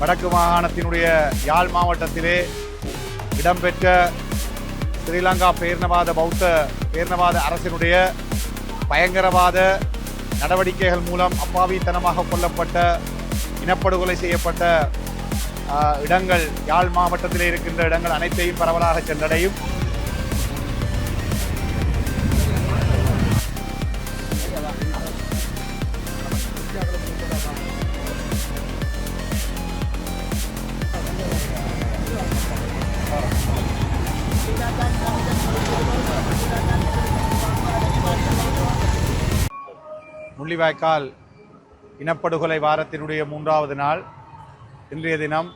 வடக்கு மாகாணத்தினுடைய யாழ் மாவட்டத்திலே இடம்பெற்ற ஸ்ரீலங்கா பேர்ணவாத பௌத்த பேர்ணவாத அரசினுடைய பயங்கரவாத நடவடிக்கைகள் மூலம் அப்பாவித்தனமாக கொல்லப்பட்ட இனப்படுகொலை செய்யப்பட்ட இடங்கள் யாழ் மாவட்டத்திலே இருக்கின்ற இடங்கள் அனைத்தையும் பரவலாக சென்றடையும். முள்ளிவாய்க்கால் இனப்படுகொலை வாரத்தினுடைய மூன்றாவது நாள். இன்றைய தினம்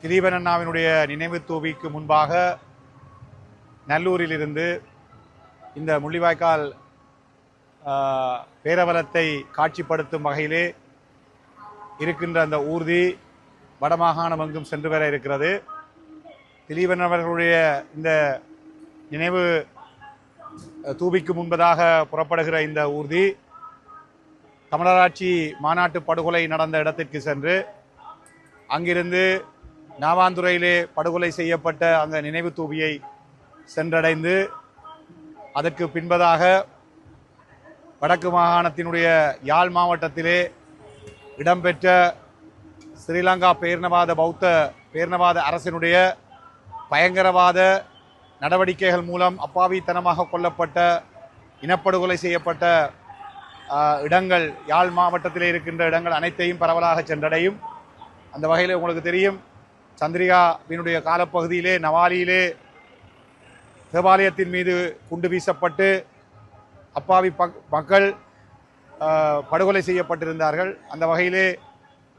திலீபன் அண்ணாவினுடைய நினைவு தூவிக்கு முன்பாக நல்லூரிலிருந்து இந்த முள்ளிவாய்க்கால் பேரவலத்தை காட்சிப்படுத்தும் வகையிலே இருக்கின்ற அந்த ஊர்தி வடமாகாணம் எங்கும் சென்று வர இருக்கிறது. திலீபன் அவர்களுடைய இந்த நினைவு தூபிக்கு முன்பதாக புறப்படுகிற இந்த ஊர்தி தமிழராட்சி மாநாட்டு படுகொலை நடந்த இடத்திற்கு சென்று அங்கிருந்து நாவாந்துறையிலே படுகொலை செய்யப்பட்ட அந்த நினைவு தூபியை சென்றடைந்து அதற்கு பின்பதாக வடக்கு மாகாணத்தினுடைய யாழ் மாவட்டத்திலே இடம்பெற்ற ஸ்ரீலங்கா பேர்ணவாத பௌத்த பேர்ணவாத அரசினுடைய பயங்கரவாத நடவடிக்கைகள் மூலம் அப்பாவித்தனமாக கொல்லப்பட்ட இனப்படுகொலை செய்யப்பட்ட இடங்கள் யாழ் மாவட்டத்திலே இருக்கின்ற இடங்கள் அனைத்தையும் பரவலாக சென்றடையும். அந்த வகையில் உங்களுக்கு தெரியும் சந்திரிகாவினுடைய காலப்பகுதியிலே நவாலியிலே தேவாலயத்தின் மீது குண்டு வீசப்பட்டு அப்பாவி பக்- மக்கள் படுகொலை செய்யப்பட்டிருந்தார்கள். அந்த வகையிலே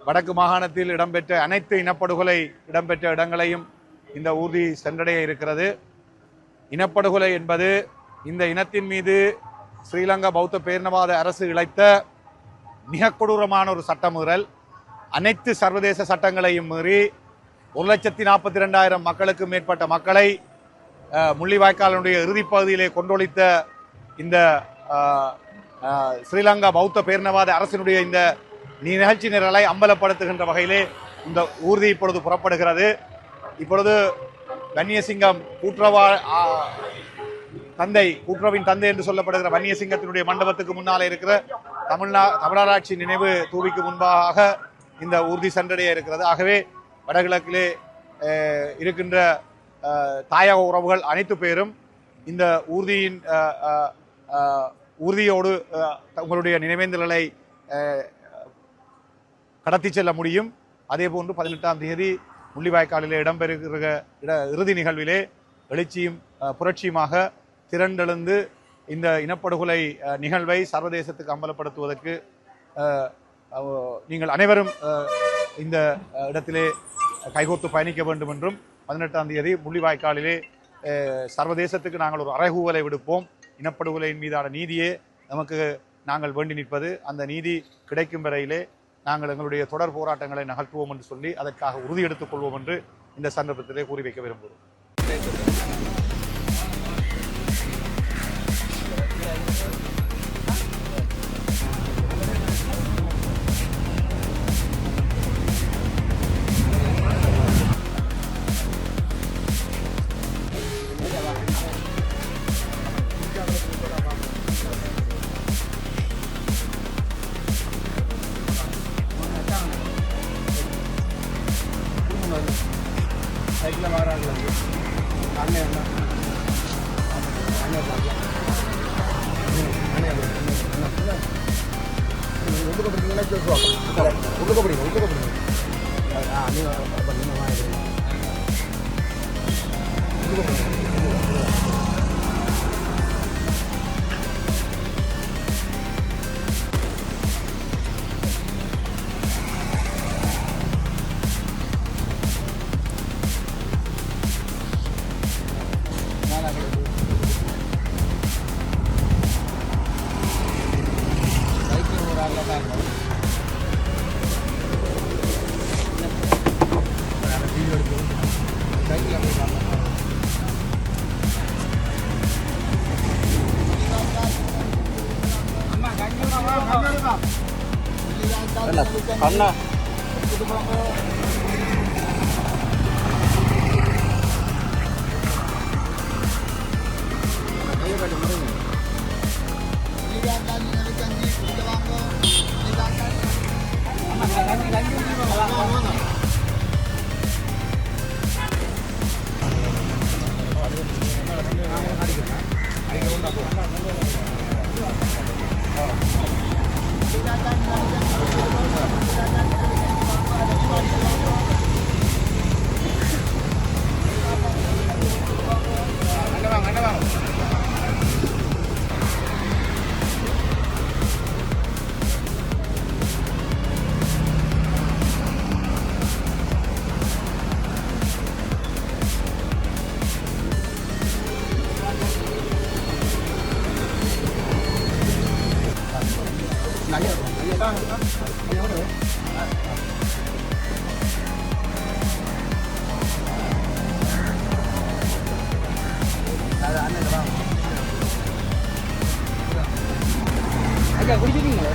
வடக்கு மாகாணத்தில் இடம்பெற்ற அனைத்து இனப்படுகொலை இடம்பெற்ற இடங்களையும் இந்த ஊர்தி சென்றடைய இருக்கிறது. இனப்படுகொலை என்பது இந்த இனத்தின் மீது ஸ்ரீலங்கா பௌத்த பேரினவாத அரசு இழைத்த மிக கொடூரமான ஒரு சட்டமீறல் அனைத்து சர்வதேச சட்டங்களையும் மீறி ஒரு லட்சத்தி நாற்பத்தி ரெண்டாயிரம் மக்களுக்கு மேற்பட்ட மக்களை முள்ளிவாய்க்காலனுடைய இறுதிப்பகுதியிலே இறுதிப் பகுதியிலே கொண்டொழித்த இந்த ஸ்ரீலங்கா பௌத்த பேரினவாத அரசினுடைய இந்த நிகழ்ச்சி நிரலை அம்பலப்படுத்துகின்ற வகையிலே இந்த ஊர்தி இப்பொழுது புறப்படுகிறது. இப்பொழுது வன்னியசிங்கம் கூற்றவா தந்தை கூற்றவின் தந்தை என்று சொல்லப்படுகிற வன்னியசிங்கத்தினுடைய மண்டபத்துக்கு முன்னாலே இருக்கிற தமிழ்நா தமிழராட்சி நினைவு தூவிக்கு முன்பாக இந்த ஊர்தி சென்றடைய இருக்கிறது. ஆகவே வடகிழக்கிலே இருக்கின்ற தாயக உறவுகள் அனைத்து பேரும் இந்த ஊர்தியின் ஊர்தியோடு உங்களுடைய நினைவேந்தல்களை கடத்தி செல்ல முடியும். அதே போன்று பதினெட்டாம் தேதி முள்ளிவாய்க்காலிலே இடம்பெறுகிற இட இறுதி நிகழ்விலே எழுச்சியும் புரட்சியுமாக திரண்டெழுந்து இந்த இனப்படுகொலை நிகழ்வை சர்வதேசத்துக்கு அம்பலப்படுத்துவதற்கு நீங்கள் அனைவரும் இந்த இடத்திலே கைகோர்த்து பயணிக்க வேண்டும் என்றும் பதினெட்டாம் தேதி முள்ளிவாய்க்காலிலே சர்வதேசத்துக்கு நாங்கள் ஒரு அறைகூவலை விடுப்போம். இனப்படுகொலையின் மீதான நீதியே நமக்கு நாங்கள் வேண்டி நிற்பது. அந்த நீதி கிடைக்கும் வரையிலே நாங்கள் எங்களுடைய தொடர் போராட்டங்களை நகர்த்துவோம் என்று சொல்லி அதற்காக உறுதி எடுத்துக் கொள்வோம் என்று இந்த சந்தர்ப்பத்திலே கூறி வைக்க விரும்புகிறோம். சைக்கிளில் வராங்க அண்ணன் அண்ணா உள்ளுக்கு போடுறீங்களா உள்ளுக்கு போடுங்க உள்ளுக்கு போடுங்க ஆ நீங்கள் அண்ணா ஐயா குடிக்கிறீங்களா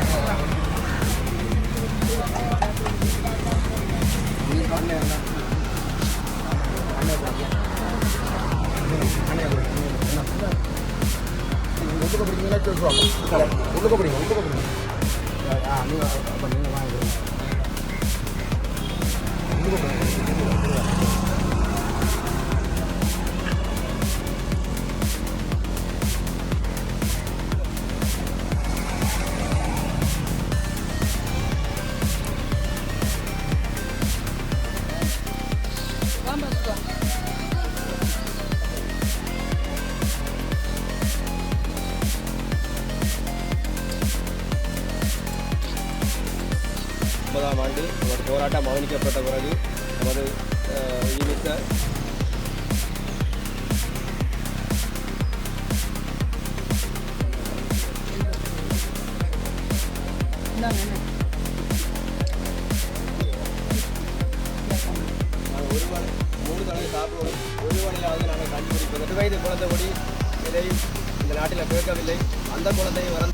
உள்ளுக்கு பிடிக்கிறீங்களா சொல்லுவாங்க உள்ளுக்கு பிடிங்க உள்ளுக்கு பிடிங்க ஆ நீங்கள் அப்போ நீங்கள் வாங்க உள்ளுக்கு பிடிங்க முப்பதாம் ஆண்டு நமது போராட்டம் அவனிக்கப்பட்ட பிறகு நமது அஹ், ஒரு வேளை மூணு தடவை சாப்பிடுவோம். ஒரு வேளையாவது நாங்கள் கண்டுபிடிப்போம். எட்டு வயது குழந்தை கொடி இந்த நாட்டில் கேட்கவில்லை அந்த குழந்தையை வர